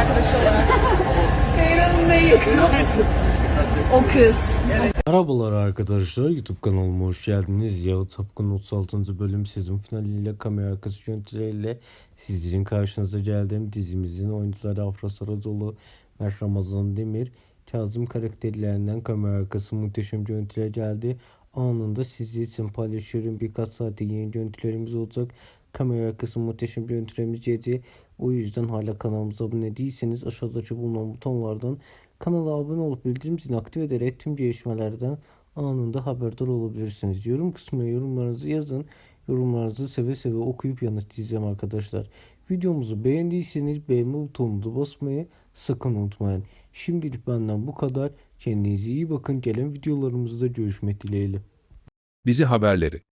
arkadaşı olarak. Seyran'ın neyi? o kız. Merhabalar arkadaşlar YouTube kanalıma hoş geldiniz. Yağı Tapkın 36. bölüm sezon finaliyle kamera arkası görüntüleriyle sizlerin karşınıza geldiğim dizimizin oyuncuları Afra Saracoğlu, Mert Ramazan Demir, Kazım karakterlerinden kamera arkası muhteşem görüntüler geldi. Anında sizler için paylaşıyorum. Birkaç saate yeni görüntülerimiz olacak. Kamera arkası muhteşem görüntülerimiz gelecek. O yüzden hala kanalımıza abone değilseniz aşağıdaki bulunan butonlardan kanala abone olup bildirim zilini aktif ederek tüm gelişmelerden anında haberdar olabilirsiniz. Yorum kısmına yorumlarınızı yazın. Yorumlarınızı seve seve okuyup yanıtlayacağım arkadaşlar. Videomuzu beğendiyseniz beğenme butonuna basmayı sakın unutmayın. Şimdilik benden bu kadar. Kendinize iyi bakın. Gelen videolarımızda görüşmek dileğiyle. Dizi haberleri